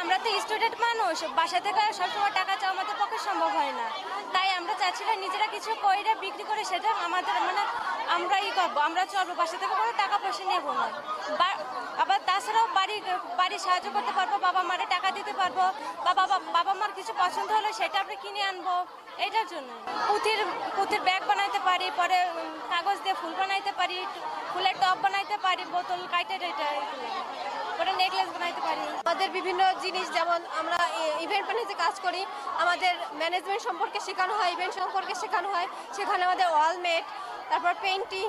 আমরা তো স্টুডেন্ট মানুষ বাসা থেকে সবসময় টাকা চাওয়া আমাদের পক্ষে সম্ভব হয় না। তাই আমরা চাচ্ছিলাম নিজেরা কিছু কইরে বিক্রি করে সেটা আমাদের মানে আমরা ই করব, আমরা চলবো বাসা থেকে কোনো টাকা পয়সা নেব না। আবার তাছাড়াও বাড়ি বাড়ি সাহায্য করতে পারব, বাবা মারে টাকা দিতে পারব, বা বাবা বাবা মার কিছু পছন্দ হলো সেটা আমরা কিনে আনব, এটার জন্য। পুঁথির পুঁথির ব্যাগ বানাইতে পারি, পরে কাগজ দিয়ে ফুল বানাইতে পারি। ফুলের টপ বানাইতে পারি, বোতল কাইটে এটা। পরে নেকলেস বানাইতে পারি। আমাদের বিভিন্ন জিনিস, যেমন আমরা ইভেন্ট ম্যানেজে কাজ করি, আমাদের ম্যানেজমেন্ট সম্পর্কে শেখানো হয় ইভেন্ট সম্পর্কে শেখানো হয়। সেখানে আমাদের ওয়ালমেট তারপর পেন্টিং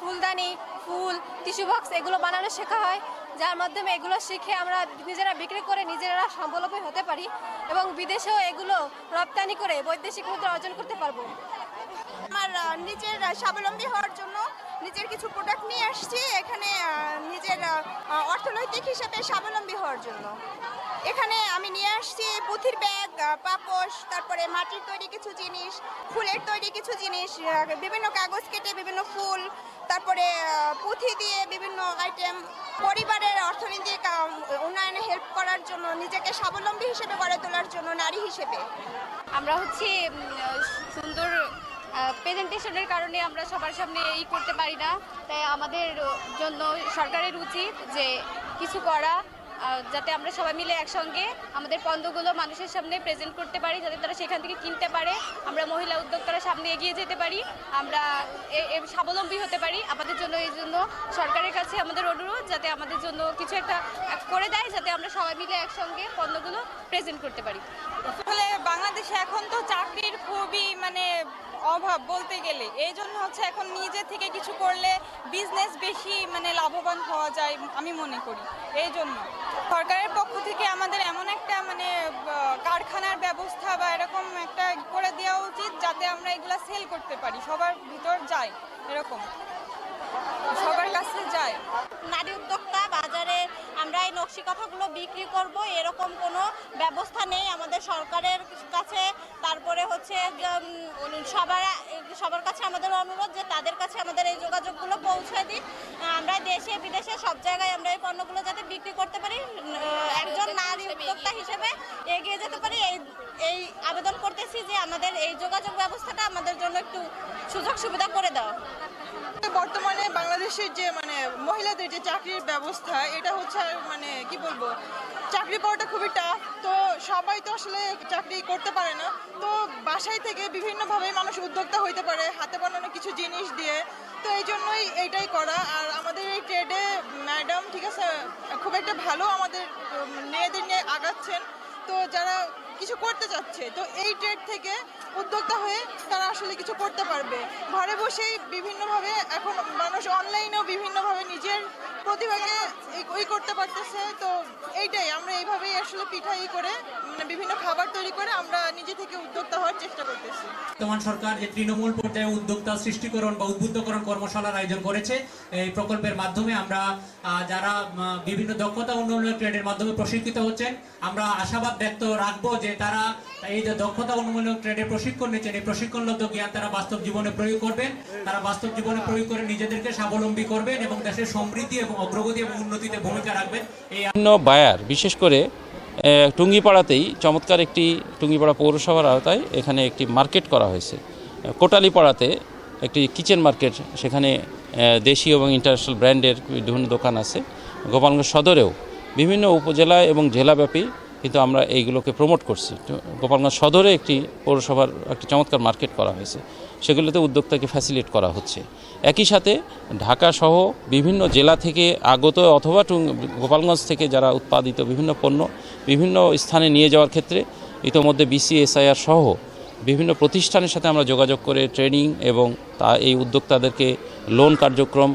ফুলদানি, ফুল টিস্যু বক্স এগুলো বানানো শেখা হয়। যার মাধ্যমে এগুলো শিখে আমরা নিজেরা বিক্রি করে নিজেরা স্বাবলম্বী হতে পারি এবং বিদেশেও এগুলো রপ্তানি করে বৈদেশিক মুদ্রা অর্জন করতে পারব। আমার নিজের স্বাবলম্বী হওয়ার জন্য নিজের কিছু প্রোডাক্ট নিয়ে আসছি, এখানে নিজের অর্থনৈতিক হিসেবে স্বাবলম্বী হওয়ার জন্য। এখানে আমি নিয়ে আসছি পুঁথির ব্যাগ পাপোশ, তারপরে মাটির তৈরি কিছু জিনিস, ফুলের তৈরি কিছু জিনিস বিভিন্ন কাগজ কেটে বিভিন্ন ফুল, তারপরে পুঁথি দিয়ে বিভিন্ন আইটেম পরিবারের অর্থনৈতিক উন্নয়নে হেল্প করার জন্য, নিজেকে স্বাবলম্বী হিসেবে গড়ে তোলার জন্য, নারী হিসেবে। আমরা হচ্ছে সুন্দর প্রেজেন্টেশনের কারণে আমরা সবার সামনে এই করতে পারি না। তাই আমাদের জন্য সরকারের উচিত যে কিছু করা। যাতে আমরা সবাই মিলে একসঙ্গে আমাদের পণ্যগুলো মানুষের সামনে প্রেজেন্ট করতে পারি, যাতে তারা সেখান থেকে কিনতে পারে। আমরা মহিলা উদ্যোক্তারা সামনে এগিয়ে যেতে পারি। আমরা স্বাবলম্বী হতে পারি। আমাদের জন্য, এই জন্য সরকারের কাছে আমাদের অনুরোধ, যাতে আমাদের জন্য কিছু একটা করে দেয়, যাতে আমরা সবাই মিলে একসঙ্গে পণ্যগুলো প্রেজেন্ট করতে পারি। আসলে বাংলাদেশে এখন তো চাকরির খুবই মানে অভাব বলতে গেলে। এই জন্য হচ্ছে এখন নিজে থেকে কিছু করলে বিজনেস বেশি মানে লাভবান হওয়া যায়, আমি মনে করি। এই জন্য। সরকারের পক্ষ থেকে আমাদের এমন একটা মানে কারখানার ব্যবস্থা বা এরকম একটা করে দেওয়া উচিত যাতে আমরা এগুলো সেল করতে পারি। সবার ভিতর যায়, এরকম। সবার কাছে যায়। নারী উদ্যোক্তা বাজারে আমরা এই নকশি কথাগুলো বিক্রি করব, এরকম কোনো ব্যবস্থা নেই আমাদের সরকারের কাছে। তারপরে হচ্ছে সবার সবার কাছে আমাদের অনুরোধ যে তাদের কাছে আমাদের এই যোগাযোগগুলো পৌঁছে দেশে বিদেশে সব জায়গায় আমরা এই পণ্যগুলো যাতে বিক্রি করতে পারি একজন নারী উদ্যোক্তা হিসেবে এগিয়ে যেতে পারি। এই এই আবেদন করতেছি যে আমাদের এই যোগাযোগ ব্যবস্থাটা আমাদের জন্য একটু সুযোগ সুবিধা করে দেওয়া বর্তমানে বাংলাদেশের যে মানে মহিলাদের যে চাকরির ব্যবস্থা এটা হচ্ছে আর মানে কি বলব চাকরি পাওয়াটা খুবই টাফ তো সবাই তো আসলে চাকরি করতে পারে না। তো বাসায় থেকে বিভিন্নভাবে মানুষ উদ্যোক্তা হইতে পারে হাতে বানানো কিছু জিনিস দিয়ে। তো এই জন্যই এইটাই করা। ম্যাডাম ঠিক আছে? খুব একটা ভালো আমাদের মেয়েদের নিয়ে আগাচ্ছেন। তো যারা কিছু করতে চাচ্ছে তো এই ট্রেড থেকে উদ্যোক্তা হয়ে তারা আসলে কিছু করতে পারবে। ঘরে বসেই বিভিন্নভাবে এখন মানুষ অনলাইনেও বিভিন্নভাবে নিজের প্রতিভাকে ওই করতে পারতেছে। তো এইটাই, আমরা এইভাবেই আসলে পিঠা ই করে মানে বিভিন্ন খাবার তৈরি করে আমরা নিজে থেকে উদ্যোক্তা হওয়ার চেষ্টা করতেছি। বর্তমান সরকার যে তৃণমূল পর্যায়ে উদ্যোক্তা সৃষ্টিকরণ বা উদ্বুদ্ধকরণ কর্মশালার আয়োজন করেছে, এই প্রকল্পের মাধ্যমে আমরা যারা বিভিন্ন দক্ষতা উন্নয়ন ট্রেডের মাধ্যমে প্রশিক্ষিত হচ্ছেন, আমরা আশাবাদ ব্যক্ত রাখব যে তারা এই যে দক্ষতা উন্নয়ন ট্রেডের প্রশিক্ষণ নিচ্ছেন, এই প্রশিক্ষণলব্ধ জ্ঞান তারা বাস্তব জীবনে প্রয়োগ করবেন তারা বাস্তব জীবনে প্রয়োগ করে নিজেদেরকে স্বাবলম্বী করবেন এবং দেশের সমৃদ্ধি এবং অগ্রগতি এবং উন্নতিতে ভূমিকা রাখবেন। এই বিভিন্ন বায়ার, বিশেষ করে টুঙ্গিপাড়াতেই চমৎকার একটি টুঙ্গিপাড়া পৌরসভার আওতায় এখানে একটি মার্কেট করা হয়েছে। কোটালীপাড়াতে একটি কিচেন মার্কেট, সেখানে দেশি এবং ইন্টারন্যাশনাল ব্র্যান্ডের বিভিন্ন দোকান আছে। গোপালগঞ্জ সদরেও বিভিন্ন উপজেলা এবং জেলাব্যাপী কিন্তু আমরা এইগুলোকে প্রমোট করছি। গোপালগঞ্জ সদরে একটি পৌরসভার একটি চমৎকার মার্কেট করা হয়েছে। সেগুলোতে উদ্যোক্তাকে ফ্যাসিলিট করা হচ্ছে। একই সাথে ঢাকা সহ বিভিন্ন জেলা থেকে আগত অথবা গোপালগঞ্জ থেকে যারা উৎপাদিত বিভিন্ন পণ্য বিভিন্ন স্থানে নিয়ে যাওয়ার ক্ষেত্রে ইতোমধ্যে বিসিএসআইআর সহ বিভিন্ন প্রতিষ্ঠানের সাথে আমরা যোগাযোগ করে ট্রেনিং এবং তা এই উদ্যোক্তাদেরকে লোন কার্যক্রম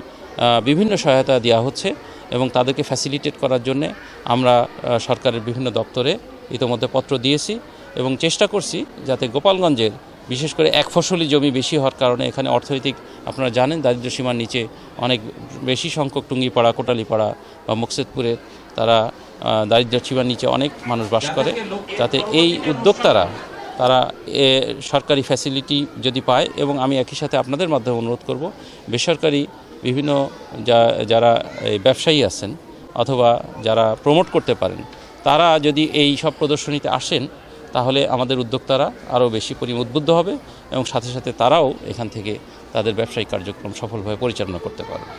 বিভিন্ন সহায়তা দেওয়া হচ্ছে। এবং তাদেরকে ফ্যাসিলিটেট করার জন্যে আমরা সরকারের বিভিন্ন দপ্তরে ইতোমধ্যে পত্র দিয়েছি এবং চেষ্টা করছি যাতে গোপালগঞ্জের বিশেষ করে এক ফসলি জমি বেশি হওয়ার কারণে এখানে অর্থনৈতিক আপনারা জানেন দারিদ্র্য সীমার নিচে অনেক বেশি সংখ্যক টুঙ্গিপাড়া কোটালীপাড়া বা মুকসেদপুরে তারা আহ, দারিদ্র্য সীমার নিচে অনেক মানুষ বাস করে। যাতে এই উদ্যোক্তারা তারা এ, সরকারি ফ্যাসিলিটি যদি পায় এবং আমি একই সাথে আপনাদের মাধ্যমে অনুরোধ করব বেসরকারি বিভিন্ন যারা এই ব্যবসায়ী আছেন অথবা যারা প্রমোট করতে পারেন, তারা যদি এই সব প্রদর্শনীতে আসেন, তাহলে আমাদের উদ্যোক্তারা আরও বেশি পরিমাণ উদ্বুদ্ধ হবে এবং সাথে সাথে তারাও এখান থেকে তাদের ব্যবসায়িক কার্যক্রম সফলভাবে পরিচালনা করতে পারবে।